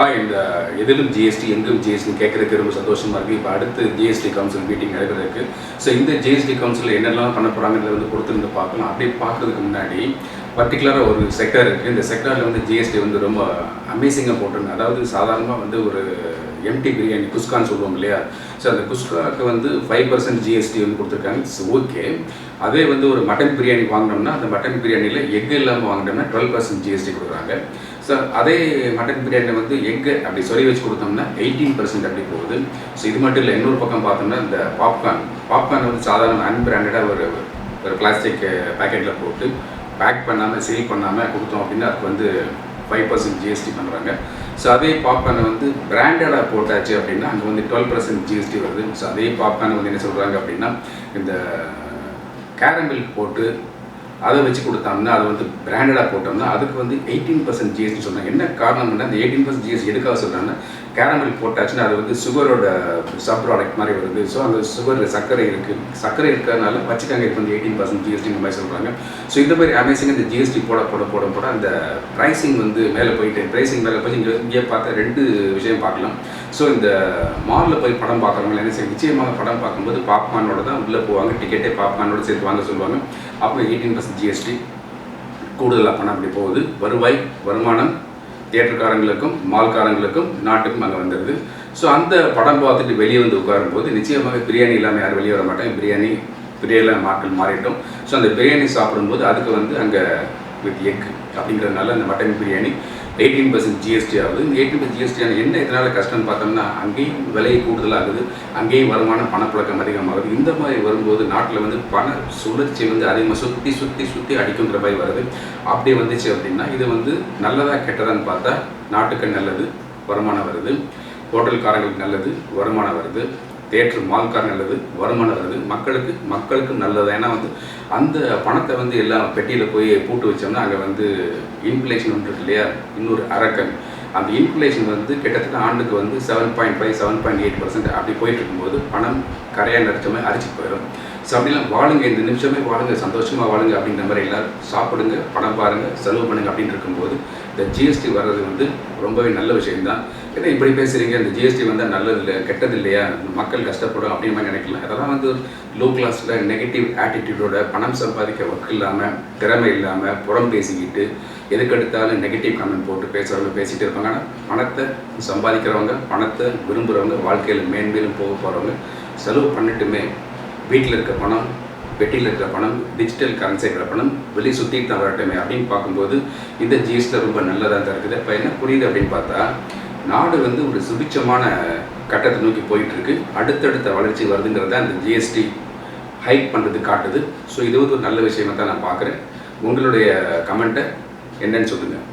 இந்த எதிலும் ஜிஎஸ்டி எங்கும் ஜிஎஸ்டி கேட்கறதுக்கு ரொம்ப சந்தோஷமா இருக்கு. இப்போ அடுத்து ஜிஎஸ்டி கவுன்சில் மீட்டிங் நடக்கிறதுக்கு. ஸோ இந்த ஜிஎஸ்டி கவுன்சில் என்னெல்லாம் பண்ண போறாங்கிறத வந்து பொறுத்திருந்து பார்க்கலாம். அப்படியே பார்க்கறதுக்கு முன்னாடி பர்டிகுலராக ஒரு செக்டர் இருக்குது இந்த செக்டரில் வந்து ஜிஎஸ்டி வந்து ரொம்ப அமேசிங்காக போட்டிருங்க அதாவது சாதாரணமாக வந்து ஒரு எம்டி பிரியாணி குஸ்கான்னு சொல்லுவோம் இல்லையா? ஸோ அந்த குஸ்காக்கு வந்து ஃபைவ் பர்சன்ட் ஜிஎஸ்டி வந்து கொடுத்துருக்காங்க. ஓகே அதே வந்து ஒரு மட்டன் பிரியாணி வாங்கினோம்னா அந்த மட்டன் பிரியாணியில் எக் இல்லாமல் வாங்கினோம்னா டுவெல் பர்சன்ட் ஜிஎஸ்டி கொடுக்குறாங்க. ஸோ அதே மட்டன் பிரியாணியில் வந்து எக்கு அப்படி சொல்லி வச்சு கொடுத்தோம்னா எயிட்டீன் பர்சன்ட் அப்படி போகுது. ஸோ இது மட்டும் இல்லை இன்னொரு பக்கம் பார்த்தோம்னா இந்த பாப்கார்ன் பாப்கார்ன் வந்து சாதாரண அன்பிராண்டடாக ஒரு ஒரு பிளாஸ்டிக் பேக்கெட்டில் போட்டு பேக் பண்ணாமல் சீல் பண்ணாமல் கொடுத்தோம் அப்படின்னா அதுக்கு வந்து ஃபைவ் பர்சன்ட் ஜிஎஸ்டி பண்ணுறாங்க ஸோ அதே பாப்கார்னை வந்து பிராண்டடாக போட்டாச்சு அப்படின்னா அங்கே வந்து டுவெல் பர்சன்ட் ஜிஎஸ்டி வருது. ஸோ அதே பாப்கார்னை வந்து என்ன சொல்கிறாங்க அப்படின்னா இந்த கேரமில் போட்டு அதை வச்சு கொடுத்தோம்னா அதை வந்து பிராண்டடாக போட்டோம்னா அதுக்கு வந்து எயிட்டீன் பர்சன்ட் ஜிஎஸ்டி சொன்னாங்க. என்ன காரணம்னா அந்த எயிட்டீன் பர்சன்ட் ஜிஎஸ்டி எதுக்காக சொல்கிறாங்கன்னா கேரமில் போட்டாச்சுன்னா அது வந்து சுகரோட சப் ப்ராடக்ட் மாதிரி வருது. ஸோ அந்த சுகரில் சர்க்கரை இருக்குது சர்க்கரை இருக்கிறதுனால வச்சுக்காங்க இப்போ வந்து எயிட்டீன் பர்சன்ட் ஜிஎஸ்டி இந்த மாதிரி சொல்கிறாங்க ஸோ இந்த மாதிரி அமேசிங் இந்த ஜிஎஸ்டி போட போட போட போட அந்த ப்ரைஸிங் வந்து மேலே போயிட்டு ப்ரைஸிங் மேலே போய் இங்கே இங்கே பார்த்தா ரெண்டு விஷயம் பார்க்கலாம். ஸோ இந்த மாலில் போய் படம் பார்க்குறவங்க என்ன செய்ய நிச்சயமாக படம் பார்க்கும்போது பாப்கார்னோட தான் உள்ளே போவாங்க. டிக்கெட்டே பாப்கார்னோட சேர்த்து வாங்க சொல்லுவாங்க. அப்போ எயிட்டீன் பர்சன்ட் ஜிஎஸ்டி கூடுதலாக பணம் அப்படி போகுது. வருவாய் வருமானம் தியேட்டர்காரங்களுக்கும் மால்காரங்களுக்கும் நாட்டுக்கும் அங்கே வந்துடுது ஸோ அந்த படம் பார்த்துட்டு வெளியே வந்து உட்காரும்போது நிச்சயமாக பிரியாணி இல்லாமல் யாரும் வெளியே வர மாட்டாங்க. பிரியாணி பிரியாணியில் மாட்கள் மாறிட்டோம். ஸோ அந்த பிரியாணி சாப்பிடும்போது அதுக்கு வந்து அங்கே வித் எக் அப்படிங்கிறதுனால அந்த mutton biryani. Eighteen percent GST ஆகுது. இந்த எயிட்டீன் பர்சன்ட் ஜிஎஸ்டி என்ன இதனால் கஷ்டம்னு பார்த்தோம்னா அங்கேயும் விலை கூடுதலாகுது அங்கேயும் வருமானம் பணப்புழக்கம் அதிகமாகுது. இந்த மாதிரி வரும்போது நாட்டில் வந்து பண சுழற்சி வந்து அதிகமாக சுற்றி சுற்றி சுற்றி அடிக்குங்கிற மாதிரி வருது. அப்படி வந்துச்சு அப்படின்னா இது வந்து நல்லதாக கெட்டதான்னு பார்த்தா நாட்டுக்கு நல்லது வருமானம் வருது. ஹோட்டல்காரங்களுக்கு நல்லது வருமானம் வருது. தேட்டர் மால்கார் நல்லது வருமானம் நல்லது மக்களுக்கு மக்களுக்கும் நல்லது? ஏன்னா வந்து அந்த பணத்தை வந்து எல்லாம் பெட்டியில் போய் பூட்டு வச்சோம்னா அங்கே வந்து இன்ஃப்ளேஷன் ஒன்று இருக்கு இல்லையா? இன்னொரு அரக்கன். அந்த இன்ஃப்ளேஷன் வந்து கிட்டத்தட்ட ஆண்டுக்கு வந்து seven point five seven point eight percent அப்படி போயிட்டு இருக்கும்போது பணம் கரையாக நடிச்ச மாதிரி அரிச்சு போயிடும் சாப்பிடலாம் வாழுங்க இந்த நிமிஷமே வாழுங்க சந்தோஷமாக வாழுங்க அப்படின்ற மாதிரி எல்லோரும் சாப்பிடுங்க பணம் பாருங்கள் செலவு பண்ணுங்க அப்படின்னு இருக்கும்போது இந்த ஜிஎஸ்டி வர்றது வந்து ரொம்பவே நல்ல விஷயம்தான். ஏன்னா இப்படி பேசுகிறீங்க இந்த ஜிஎஸ்டி வந்தால் நல்லது இல்லை கெட்டது இல்லையா மக்கள் கஷ்டப்படும் அப்படின்ற மாதிரி நினைக்கலாம் அதெல்லாம் வந்து லோ கிளாஸில் நெகட்டிவ் ஆட்டிடியூடோட பணம் சம்பாதிக்க ஒர்க் இல்லாமல் திறமை இல்லாமல் புறம் பேசிக்கிட்டு எதுக்கெடுத்தாலும் நெகட்டிவ் கமெண்ட் போட்டு பேசுகிறவங்க பேசிகிட்டு இருப்பாங்க. ஆனால் பணத்தை சம்பாதிக்கிறவங்க பணத்தை விரும்புகிறவங்க வாழ்க்கையில் மேன்மேலும் போக போகிறவங்க செலவு பண்ணிட்டுமே வீட்டில் இருக்க பணம் பெட்டியில் இருக்கிற பணம் டிஜிட்டல் கரன்சி இருக்கிற பணம் வெளியே சுற்றிட்டு தான் வரட்டுமே அப்படின்னு பார்க்கும்போது இந்த ஜிஎஸ்டி ரொம்ப நல்லதாக தான் இருக்குது. இப்போ என்ன புரியுது அப்படின்னு பார்த்தா நாடு வந்து ஒரு சுபிச்சமான கட்டத்தை நோக்கி போயிட்டுருக்கு. அடுத்தடுத்த வளர்ச்சி வருதுங்கிறத அந்த ஜிஎஸ்டி ஹைக் பண்ணுறது காட்டுது. ஸோ இது வந்து ஒரு நல்ல விஷயமாக தான் நான் பார்க்குறேன். உங்களுடைய கமெண்ட்டை என்னன்னு சொல்லுங்கள்